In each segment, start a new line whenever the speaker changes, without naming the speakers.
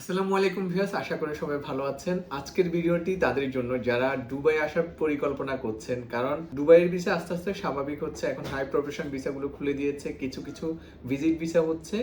আসসালামু আলাইকুম ভিউয়ার্স, আশা করি সবাই ভালো আছেন। আজকের ভিডিওটি তাদের জন্য যারা দুবাই আসার পরিকল্পনা করছেন, কারণ দুবাইয়ের ভিসা আস্তে আস্তে স্বাভাবিক হচ্ছে, এখন হাই প্রফেশন ভিসাগুলো খুলে দিয়েছে, কিছু কিছু ভিজিট ভিসা হচ্ছে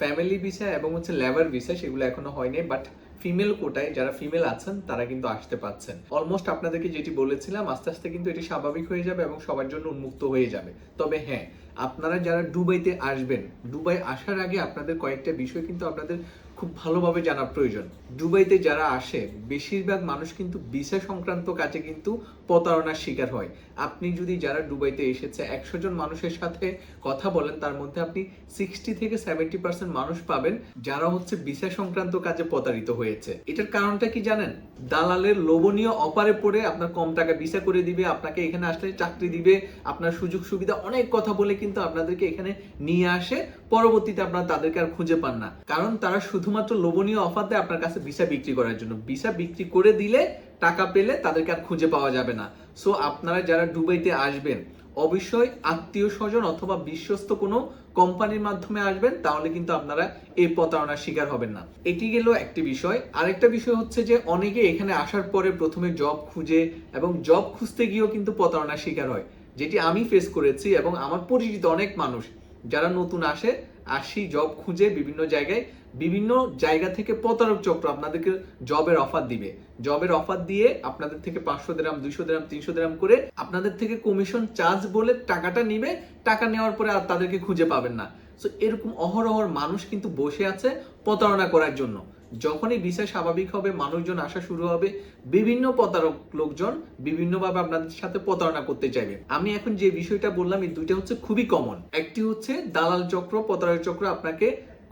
ফ্যামিলি ভিসা এবং হচ্ছে লেবার ভিসা সেগুলো এখনও হয়নি বাট ফিমেল কোটায় যারা ফিমেল আছেন, তারা কিন্তু আসতে পাচ্ছেন। অলমোস্ট আপনাদেরকে যেটি বলেছিলাম, আস্তে আস্তে কিন্তু এটি স্বাভাবিক হয়ে যাবে এবং সবার জন্য উন্মুক্ত হয়ে যাবে। তবে হ্যাঁ আপনারা যারা দুবাইতে আসবেন, দুবাই আসার আগে আপনাদের কয়েকটা বিষয় কিন্তু আপনাদের খুব ভালোভাবে জানা প্রয়োজন। দুবাইতে যারা আসে, বেশিরভাগ মানুষ কিন্তু ভিসা সংক্রান্ত কাজে কিন্তু প্রতারণার শিকার হয়। আপনি যদি যারা দুবাইতে এসেছে, একশো জন মানুষের সাথে কথা বলেন, তার মধ্যে আপনি সিক্সটি থেকে সেভেন্টি পার্সেন্ট মানুষ পাবেন, যারা হচ্ছে ভিসা সংক্রান্ত কাজে প্রতারিত হয়েছে। এটার কারণটা কি জানেন? দালালের লোভনীয় অপারে পড়ে আপনার কম টাকা ভিসা করে দিবে, আপনাকে এখানে আসলে চাকরি দিবে, আপনার সুযোগ সুবিধা অনেক কথা বলে কিন্তু আপনাদেরকে এখানে নিয়ে আসে। পরবর্তীতে আপনারা তাদেরকে আর খুঁজে পান না। কারণ তারা শুধুমাত্র লোভনীয় অফার দেয় আপনার কাছে ভিসা বিক্রি করার জন্য। ভিসা বিক্রি করে দিলে টাকা পেলে তাদেরকে আর খুঁজে পাওয়া যাবে না। সো আপনারা যারা দুবাইতে আসবেন, অবশ্যই আত্মীয় স্বজন অথবা বিশ্বস্ত কোনো কোম্পানির মাধ্যমে আসবেন, তাহলে কিন্তু আপনারা এই প্রতারণার শিকার হবেন না। এটি গেল একটি বিষয়। আরেকটা বিষয় হচ্ছে যে, অনেকে এখানে আসার পরে প্রথমে জব খুঁজে এবং জব খুঁজতে গিয়েও কিন্তু প্রতারণার শিকার হয়, যেটি আমি ফেস করেছি এবং আমার পরিচিত অনেক মানুষ। যারা নতুন আসে আসি জব খুঁজে বিভিন্ন জায়গায়, বিভিন্ন জায়গা থেকে প্রতারক চক্র আপনাদেরকে জবের অফার দিবে। জবের অফার দিয়ে আপনাদের থেকে পাঁচশো গ্রাম দুইশো গ্রাম তিনশো গ্রাম করে আপনাদের থেকে কমিশন চার্জ বলে টাকাটা নিবে। টাকা নেওয়ার পরে আর তাদেরকে খুঁজে পাবেন না। সো এরকম অহরহর মানুষ কিন্তু বসে আছে প্রতারণা করার জন্য। যখনই ভিসা স্বাভাবিক হবে, মানুষজন আসা শুরু হবে, বিভিন্ন প্রতারক লোকজন বিভিন্নভাবে আপনাদের সাথে প্রতারণা করতে চাইবে। আমি এখন যে বিষয়টা বললাম, এই দুইটা হচ্ছে খুবই কমন একটি হচ্ছে দালাল চক্র, প্রতারক চক্র আপনাকে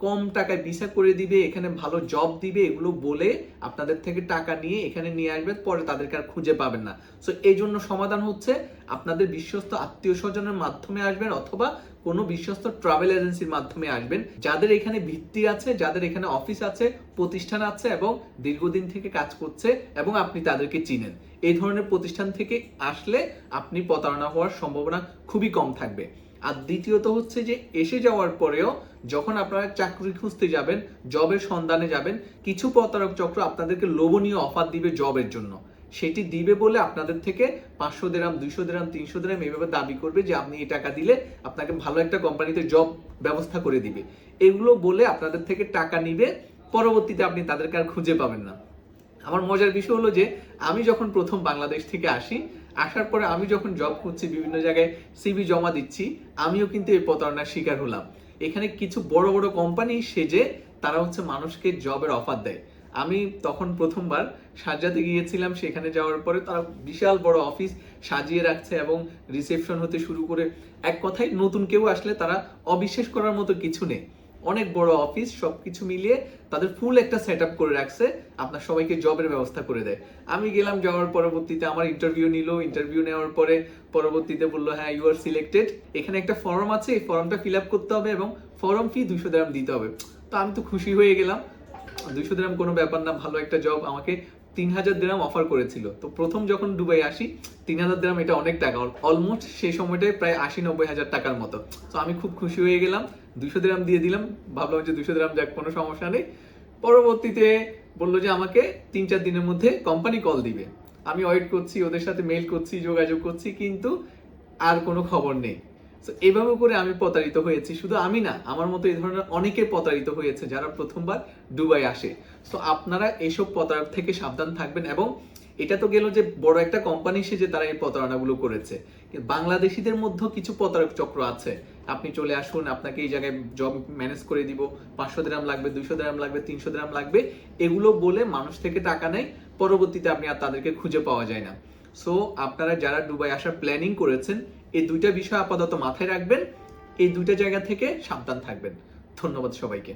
কম টাকায় ভিসা করে দিবে, এখানে ভালো জব দিবে, এগুলো বলে আপনাদের থেকে টাকা নিয়ে এখানে নিয়ে আসবে, পরে তাদেরকে আর খুঁজে পাবেন না। সো এই জন্য সমাধান হচ্ছে আপনাদের বিশ্বস্ত আত্মীয় স্বজনের মাধ্যমে আসবেন অথবা কোনো বিশ্বস্ত ট্রাভেল এজেন্সির মাধ্যমে আসবেন। যাদের এখানে ভিত্তি আছে, যাদের এখানে অফিস আছে, প্রতিষ্ঠান আছে এবং দীর্ঘদিন থেকে কাজ করছে এবং আপনি তাদেরকে চিনেন। এই ধরনের প্রতিষ্ঠান থেকে আসলে আপনি প্রতারণা হওয়ার সম্ভাবনা খুবই কম থাকবে। আর দ্বিতীয়ত হচ্ছে যে এসে যাওয়ার পরেও যখন আপনারা চাকরি খুঁজতে যাবেন, জবের সন্ধানে যাবেন, কিছু প্রতারক চক্র আপনাদেরকে লোভনীয় অফার দিবে জবের জন্য। সেটি দিবে বলে আপনাদের থেকে পাঁচশো দেরাম, দুইশো দেরাম, তিনশো দেরাম এইভাবে দাবি করবে যে আপনি এই টাকা দিলে আপনাকে ভালো একটা কোম্পানিতে জব ব্যবস্থা করে দিবে। এগুলো বলে আপনাদের থেকে টাকা নিবে, পরবর্তীতে আপনি তাদেরকে আর খুঁজে পাবেন না। আমার মজার বিষয় হলো যে আমি যখন প্রথম বাংলাদেশ থেকে আসি আসার পরে আমি যখন জব খুঁজছি, বিভিন্ন জায়গায় সিবি জমা দিচ্ছি, আমিও কিন্তু এই প্রতারণার শিকার হলাম। এখানে কিছু বড় বড় কোম্পানি সেজে তারা হচ্ছে মানুষকে জবের অফার দেয়। আমি তখন প্রথমবার সাজাতে গিয়েছিলাম, সেখানে যাওয়ার পরে তারা বিশাল বড় অফিস সাজিয়ে রাখছে এবং রিসেপশন হতে শুরু করে। এক কথায় নতুন কেউ আসলে তারা অবিশ্বাস করার মতো কিছু নেই। অনেক বড় অফিস, সবকিছু মিলিয়ে তাদের ফুল একটা সেট করে রাখছে। আপনার সবাইকে জবের ব্যবস্থা করে দেয়। আমি গেলাম যাওয়ার পরবর্তীতে আমার ইন্টারভিউ নিল। ইন্টারভিউ নেওয়ার পরে পরবর্তীতে বলল হ্যাঁ ইউ আর সিলেক্টেড এখানে একটা ফর্ম আছে, এই ফর্মটা ফিল করতে হবে এবং ফর্ম ফি দুশো গ্রাম দিতে হবে। তো আমি তো খুশি হয়ে গেলাম। দুইশো দিরাম কোনো ব্যাপার না, ভালো একটা জব আমাকে তিন হাজার দিরাম অফার করেছিল। তো প্রথম যখন দুবাই আসি তিন হাজার দিরাম এটা অনেক টাকা। অলমোস্ট সেই সময়টায় প্রায় আশি, নব্বই হাজার টাকার মতো। তো আমি খুব খুশি হয়ে গেলাম দুশো দিরাম দিয়ে দিলাম। ভাবলাম যে দুশো দিরাম যাক, কোনো সমস্যা নেই। পরবর্তীতে বলল যে আমাকে তিন, চার দিনের মধ্যে কোম্পানি কল দিবে। আমি ওয়েট করছি, ওদের সাথে মেল করছি, যোগাযোগ করছি, কিন্তু আর কোনো খবর নেই। তো এভাবে করে আমি প্রতারিত হয়েছি। শুধু আমি না, আমার মতো এই ধরনের অনেকে প্রতারিত হয়েছে যারা প্রথমবার দুবাই আসে। তো আপনারা এইসব প্রতারক থেকে সাবধান থাকবেন এবং এটা তো গেল যে বড় একটা কোম্পানি সেজে তারা এই প্রতারণাগুলো করেছে। বাংলাদেশিদের মধ্যেও কিছু প্রতারক চক্র আছে। আপনি চলে আসুন, আপনাকে এই জায়গায় জব ম্যানেজ করে দিব। পাঁচশো গ্রাম লাগবে, দুইশো গ্রাম লাগবে, তিনশো গ্রাম লাগবে। এগুলো বলে মানুষ থেকে টাকা নেয়। পরবর্তীতে আপনি আর তাদেরকে খুঁজে পাওয়া যায় না। সো আপনারা যারা দুবাই আসার প্ল্যানিং করেছেন, এই দুইটা বিষয় আপাতত মাথায় রাখবেন। এই দুইটা জায়গা থেকে সাবধান থাকবেন। ধন্যবাদ সবাইকে।